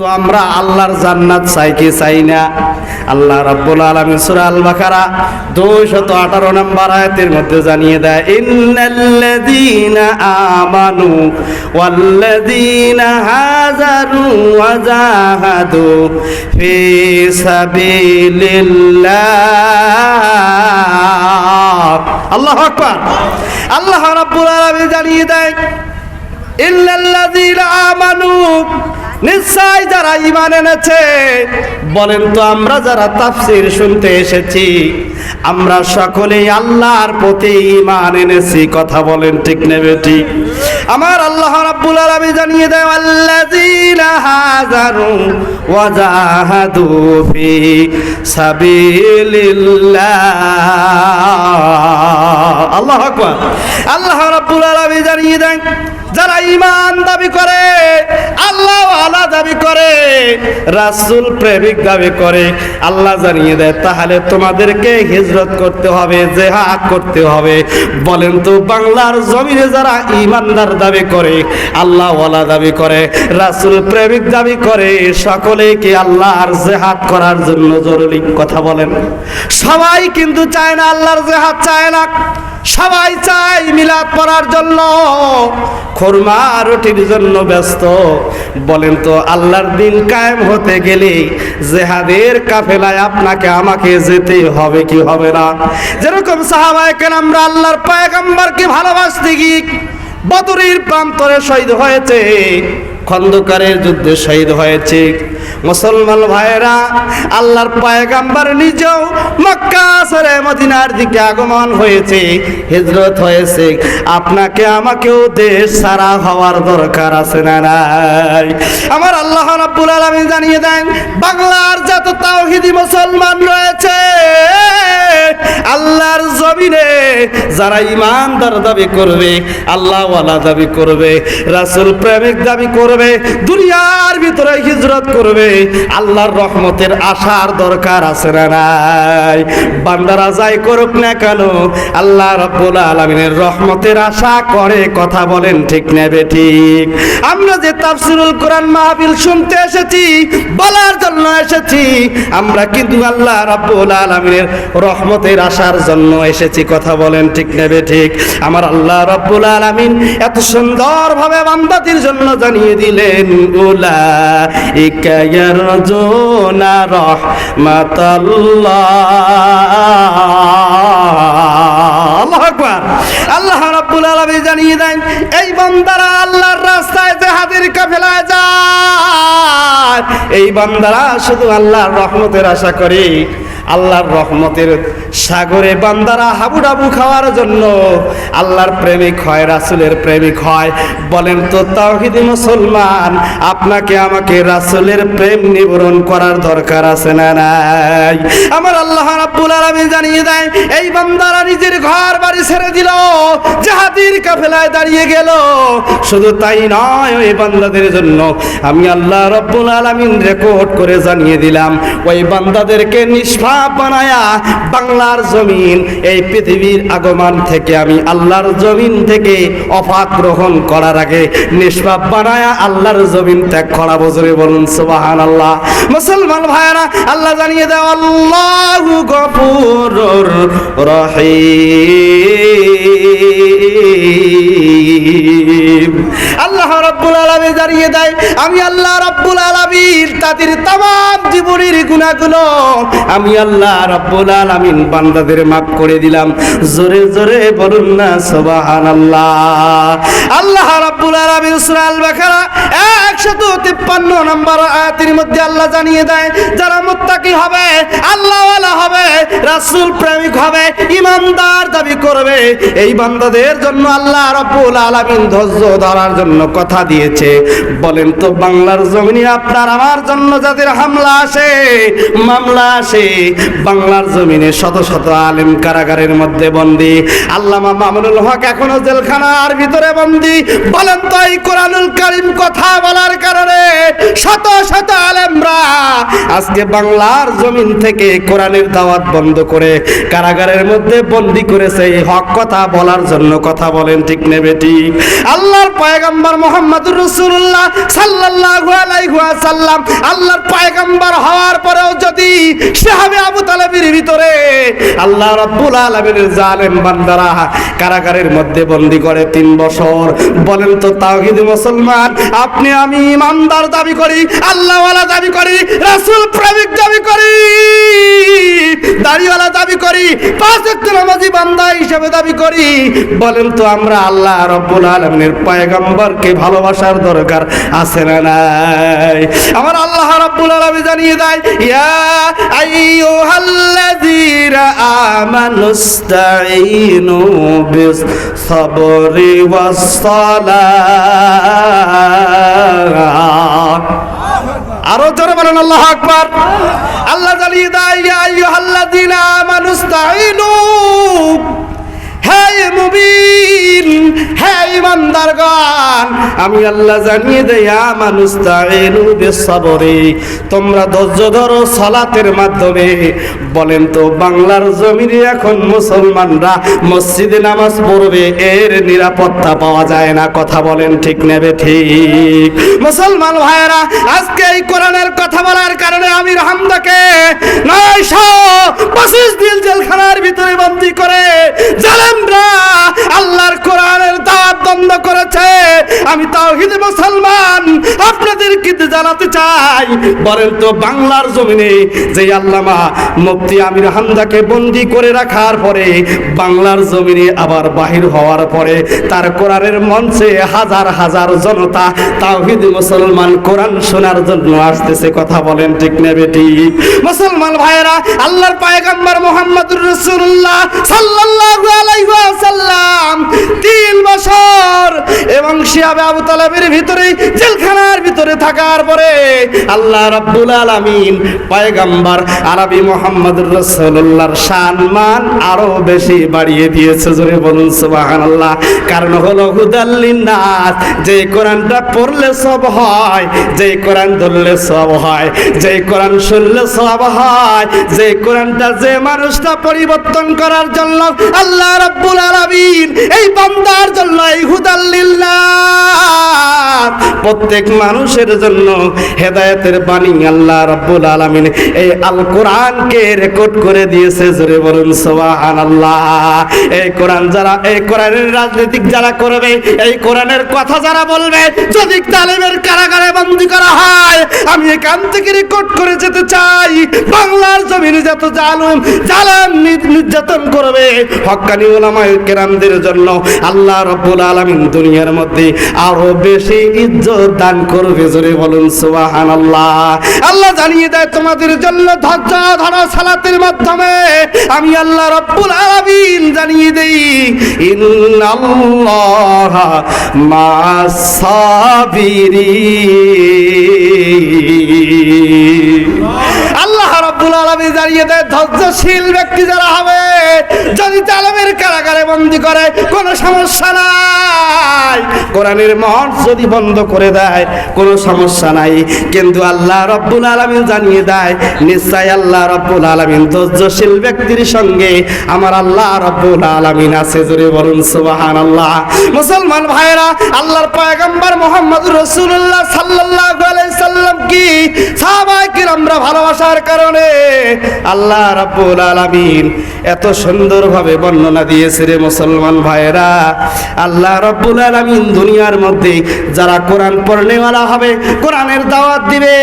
তো আমরা আল্লাহর জান্নাত চাই কি চাই না? আল্লাহ রাব্বুল আলামিন সূরা আল বাকারা 218 নম্বর আয়াতের মধ্যে জানিয়ে দেয়, ইন্নাল্লাযীনা আমানু ওয়াল্লাযীনা হাজারু ওয়া জাহাদু ফি সাবিলিল্লাহ। আল্লাহু আকবার। আল্লাহ রাব্বুল আলামিন জানিয়ে দেয় ইল্লাল্লাযীনা আমানু নিশ্চয় যারা ইমান এনেছে, বলেন তো আমরা যারা তাফসীর শুনতে এসেছি, আমরা সকলেই আল্লাহর প্রতি ইমান এনেছি, কথা বলেন ঠিক নেবে ঠিক আমার আল্লাহ রাব্বুল আলামিন জানিয়ে দেয় আল্লাযীনা হাজারু ওয়া জাহাদু ফি সাবিলিল্লাহ। আল্লাহু আকবার। আল্লাহ রাব্বুল আলামিন জানিয়ে দেন যারা ঈমান দাবি করে, আল্লাহ আলা দাবি করে, রাসূল প্রেমিক দাবি করে, আল্লাহ জানিয়ে দেয়, তাহলে তোমাদেরকে হিজরত করতে হবে, জেহাদ করতে হবে। বলেন তো, বাংলার জমিনে যারা ঈমানদার দাবি করে, আল্লাহ আলা দাবি করে, রাসূল প্রেমিক দাবি করে সকলে কি আল্লাহর জেহাদ করার জন্য জরুরি কথা বলেন? সবাই কিন্তু চায় না আল্লাহর জেহাদ চায় না। সবাই চায় মিলাদ পড়ার জন্য। খরমা রুটির জন্য ব্যস্ত। বলেন তো, আল্লাহর দিন কায়েম হতে গেলে জেহাদের কাফেলায় আপনাকে, আমাকে যেতে হবে কি হবে না? যেরকম সাহাবায়ে আমরা আল্লাহর পয়গম্বরকে ভালোবাসতে গিয়ে বদরের প্রান্তরে শহীদ হয়েছে। খন্দকারের যুদ্ধে শহীদ হয়েছে। মুসলমান ভাইয়েরা, আল্লাহর পায়গাম্বার নিজেও মক্কা সরে মদিনার দিকে আগমন হয়েছে, হিজরত হয়েছে। আপনাকে আমাকেও দেশ সারা হওয়ার দরকার আছে না নাই? আমার আল্লাহ রাব্বুল আলামিন জানিয়ে দেন, বাংলার যত তাওহীদি মুসলমান রয়েছে জমিনে যারা ইমানদার দাবি করবে আল্লাহ দাবি করবে, রাসূল প্রেমিক দাবি করবে, দুনিয়ার ভিতরে হিজরত করবে, আল্লাহর রহমতের আশার দরকার আছে না নাই? বান্দারা যাই করুক না কেন, আল্লাহ রাব্বুল আলামিনের রহমতের আশা করে কথা বলেন ঠিক নেবে ঠিক? আমরা যে তাফসিরুল কোরআন মাহফিল শুনতে এসেছি, বলার জন্য এসেছি, আমরা কিন্তু আল্লাহ রাব্বুল আলামিনের রহমতের আশার জন্য এসেছি। কথা বলেন ঠিক নেবে ঠিক। আমার আল্লাহ রাব্বুল আলামিন এত সুন্দরভাবে বান্দাদের জন্য জানিয়ে দিলেন উলা আল্লাহু আকবার। আল্লাহ রাব্বুল আলামিন জানিয়ে দেন, এই বান্দারা আল্লাহর রাস্তায় জেহাদের কাফেলায় যায়। এই বান্দারা শুধু আল্লাহর রহমতের আশা করে। আল্লাহর রহমতের সাগরে বান্দারা হাবুডাবু খাওয়ার জন্য আল্লাহর প্রেমিক হয়, রাসুলের প্রেমিক হয়। বলেন তো, তাওহিদি মুসলমান, আপনাকে আমাকে রাসুলের প্রেম নিবরণ করার দরকার আছে না নাই? আমার আল্লাহ রাব্বুল আলামিন জানিয়ে দেয়, এই বান্দারা নিজের ঘর বাড়ি ছেড়ে দিল জাহাদির কাফেলায় দাঁড়িয়ে গেল। শুধু তাই নয়, ওই বান্দাদের জন্য আমি আল্লাহ রব্বুল আলামিন রেকর্ড করে জানিয়ে দিলাম, ওই বান্দাদেরকে নিষ্পাপ বানায়া বাংলার জমিন, এই পৃথিবীর আগমন থেকে আমি আল্লাহর জমিন থেকে অফাত গ্রহণ করার আগে নিষ্পাপ বানায়া আল্লাহর জমিন ত্যাগ করা বজরে বলুন সুবাহান আল্লাহ মুসলমান ভাইরা আল্লাহ জানিয়ে দেয়, আল্লাহ গফুর রহিম। আল্লাহ রব্বুল আলমী দাঁড়িয়ে দেয়, আমি আল্লাহ রব্বুল আলমীর তাদের তাম জীবনের গুণাগুলো আমি আল্লাহ রব্বুল আলমিন বান্দাদের মাফ করে দিলাম। জোরে জোরে বলুন না সবাহান আল্লাহ আল্লাহ রব্বুল আলমীর সুরাল বাখারা একশত তিপ্পান্ন নম্বর আয়াতের মধ্যে আল্লাহ জানিয়ে দেয়, যারা মোত্তাকি হবে আল্লাহ হবে, রাসুল প্রেমিক হবে, ইমানদার দাবি করবে। এই বান্দাদের জন্য আল্লাহ রব্বুল আলমিন ধৈর্য ধরার জন্য কথা দিয়েছে। বলেন তো বাংলার জমিনে আপনার আমার জন্য যাদের হামলা আসে, মামলা আসে, বাংলার জমিনে শত শত আলেম কারাগারের মধ্যে বন্দি। আল্লামা মামুনুল হক এখনও জেলখানার ভিতরে বন্দি। বলেন তো এই কোরআনুল করিম কথা বলার কারণে শত শত আলেমরা আজকে বাংলার জমিন থেকে কোরআনের দাওয়াত বন্ধ করে কারাগারের মধ্যে বন্দি করেছে এই হক কথা বলার জন্য কথা বলেন, ঠিক নেবে ঠিক আল্লাহর পয়গাম্বর মোহাম্মদুর রসুল্লাহ সাল্লাল্লাহু আলাইহি ওয়াসাল্লাম আল্লাহর পয়গাম্বর হওয়ার পরেও যদি সাহাবে আবু তালেবের ভিতরে আল্লাহ রাব্বুল আলামিনের জালেম বান্দারা কারাগারের মধ্যে বন্দি করে তিন বছর, বলেন তো তাওহীদ মুসলমান, আপনি আমি ইমানদার দাবি করি, আল্লাহওয়ালা দাবি করি, রাসূল প্রেমিক দাবি করি, দাড়িওয়ালা দাবি করি, পাঁচ নামাজি বান্দা হিসেবে দাবি করি। বলেন তো আমরা আল্লাহ রব্বুল আলমিনের পয়গম্বরকে ভালোবাসার দরকার আছে না নাই? আমার আল্লাহ রব্বুল আলমী জানিয়ে দেয়, ইয়া আইয়ুহাল্লাযীনা আমানুস্তাঈনু বিস সাবরি ওয়াস সালাহ আরও জোরে বলেন আল্লাহ আকবার। আল্লাহ জানিয়ে দেয় ইয়া হে মুবিন হে ইমানদারগণ, আমি আল্লাহ জানিয়ে দেই আমানুস্তাঈনু বিসসাবরি, তোমরা ধৈর্য ধরো সালাতের মাধ্যমে। বলেন তো, বাংলার জমিনে এখন মুসলমানরা মসজিদে নামাজ পড়বে, এর নিরাপত্তা পাওয়া যায় না, কথা বলেন ঠিক নেবে ঠিক। মুসলমান ভাইয়েরা, আজকে এই কোরআনের কথা বলার কারণে আমির হামদাকে নয়শো পঁচিশ দিন জেলখানার ভিতরে বন্দি করে জালেমরা আল্লাহর কোরআনের দাঁত বন্ধ করেছে। আমি তাওহিদ মুসলমান জানাতে চাই। বলেন তো বাংলার জমিনে যে আল্লামা মুফতি আমির হামদাকে বন্দি করে রাখার পরে বাংলার জমিনে আবার বাহির হওয়ার পরে তার কোরআনের মঞ্চে হাজার হাজার জনতা তাওহীদ মুসলমান কোরআন শোনার জন্য আসতেছে। কথা বলেন ঠিক নেবে ঠিক মুসলমান ভাইয়েরা, আল্লাহর পায়গাম্বর মোহাম্মদুর রাসূলুল্লাহ সাল্লাল্লাহু আলাইহি ওয়াসাল্লাম তিন বছর এবং শিয়াবে আবু তালেবের ভিতরে, জেলখানার ভিতরে থাকার পরে আল্লাহ রাব্বুল আলামিন পয়গাম্বর আরবি মোহাম্মদুর রাসূলুল্লাহর সম্মান আরও বেশি বাড়িয়ে দিয়েছে, জোরে বলুন সুবহানাল্লাহ। কারণ হলো হুদাল্লিন নাস যে কোরআনটা পড়লে সব হয়, যে কোরআন ধরলে সব হয়, যে কোরআন শুনলে সব হয়, যে কোরআনটা যে মানুষটা পরিবর্তন করার জন্য আল্লাহ রাব্বুল আলামিন এই বান্দার জন্য এই হুদাল্লিল্লাহ প্রত্যেক মানুষের জন্য হেদায়েতের বাণী আল্লাহ রাব্বুল আলামিন এই আল কোরআনকে রেকর্ড করে দিয়েছে, জোরে বলুন সুবহানাল্লাহ। এই কোরআন যারা, এই কোরআনের রাজনীতিক যারা করবে, এই কোরআনের কথা যারা বলবে, যদি তালিমের কারাগারে বন্দী করা হয়, আমি এখান থেকে রেকর্ড করে যেতে চাই। বাংলার জমিনে যত জালুম, জালাম নির- নির্যাতন করবে। হক্কানি ওলামায়ে কেরামদের জন্য আল্লাহ রব্বুল আলামিন দুনিয়ার মধ্যে আরও বেশি ইজ্জত দান করবে। জোরে বলুন, সুবহানাল্লাহ। আল্লাহ আল্লাহ জানিয়ে দেয়, তোমাদের জন্য ধৈর্য, ধরো, সালাতের মাধ্যমে আমি আল্লাহ রব্বুল আলামিন জানিয়ে দেই, ইন্নাল্লাহ মাস সাবিরিন আল্লাহ রাব্বুল আলামিন জানিয়ে দেয়, ধৈর্যশীল ব্যক্তি যারা হবে, যদি তালেমের কারাগারে বন্দি করে, কোনো সমস্যা নাই। কোরআনের মঞ্চ যদি বন্ধ করে দেয়, কোনো সমস্যা নাই। কিন্তু আল্লাহ রব্বুল আলামিন জানিয়ে দেয়, নিশ্চয় আল্লাহ রব্বুল আলামিন ধৈর্যশীল ব্যক্তির সঙ্গে আমার আল্লাহ রব্বুল আলামিন আছে জোরে বলুন, সুবহানাল্লাহ। মুসলমান ভাইরা আল্লাহর পয়গম্বর মোহাম্মদ রাসূলুল্লাহ সাল্লাল্লাহু আলাইহি সাল্লাম কি সাহাবায়ে কিরামরা ভালোবাসার কারণে আল্লাহ রাব্বুল আলামিন এত সুন্দরভাবে বর্ণনা দিয়েছে রে মুসলমান ভাইরা আল্লাহ রাব্বুল আলামিন দুনিয়ার মধ্যে যারা কোরআন পড়নেওয়ালা হবে, কোরআনের দাওয়াত দিবে,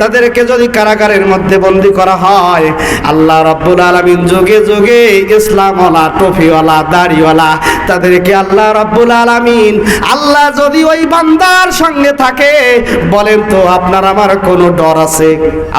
তাদেরকে যদি কারাগারের মধ্যে বন্দি করা হয়, আল্লাহ রাব্বুল আলামিন যুগে যুগে ইসলামওয়ালা টফিওয়ালা দাড়িওয়ালা, তাদেরকে আল্লাহ রাব্বুল আলামিন, আল্লাহ যদি ওই বান্দার সঙ্গে থাকে, বলেন তো আপনার আমার কোনো ডর আছে?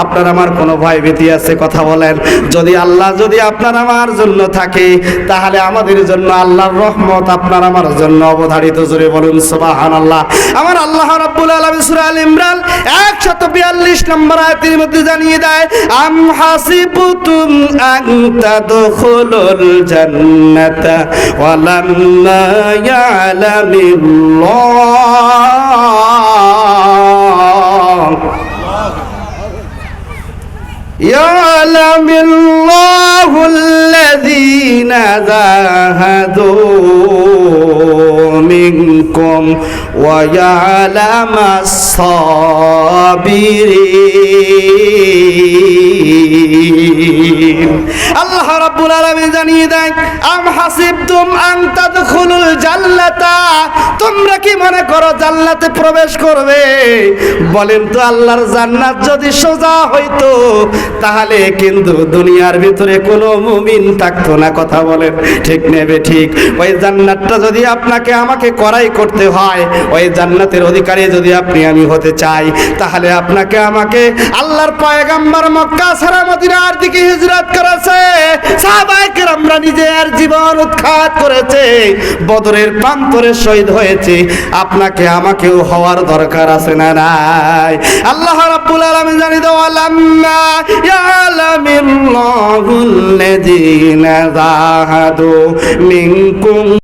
আপনার আমার কোনো ভয় ভীতি আছে, কথা বলেন। যদি আল্লাহ, যদি আপনার আমার জন্য থাকে, তাহলে আমাদের জন্য আল্লাহর রহমত আপনার আমার জন্য অবধারিত। জোরে বলুন, সুবহানাল্লাহ। আমার আল্লাহ রাব্বুল আলামিন সূরা আল ইমরান 142 নম্বর আয়াতের মধ্যে জানিয়ে দেয়, আম হাসিবতুম আন তাদখুলুল জান্নাতা ওয়ালাম্মা ইয়ালামিল্লাহ। يعلم الله الذين جاهدوا منكم ويعلم الصابرين আল্লাহ রাব্বুল আলামিন জানিয়ে দেন আম হাসিবতুম আন তাদখুলুল জান্নাতা। তোমরা কি মনে করো জান্নাতে প্রবেশ করবে? বলেন তো আল্লাহর জান্নাত যদি সোজা হইতো, তাহলে কিন্তু দুনিয়ার ভিতরে কোনো মুমিন থাকতো না, কথা বলেন ঠিক নেবে ঠিক? ওই জান্নাতটা যদি আপনাকে আমাকে করাই করতে হয়, ওই জান্নাতের অধিকারী যদি আপনি আমি হতে চাই, তাহলে আপনাকে আমাকে আল্লাহর পয়গাম্বার মক্কা সারা মদিনার দিকে হিজরত করেছে সাহাবায়ে কেরামরা নিজের জীবন উৎখাত করেছে, বদরের প্রান্তরে শহীদ হয়েছে। আপনাকে আমাকেও হওয়ার দরকার আছে না নাই? আল্লাহ রাব্বুল আলামিন জানি দাও, আলাম্মা ইয়ালামিল্লাহুল্লাযীনা যাহাদু মিনকুম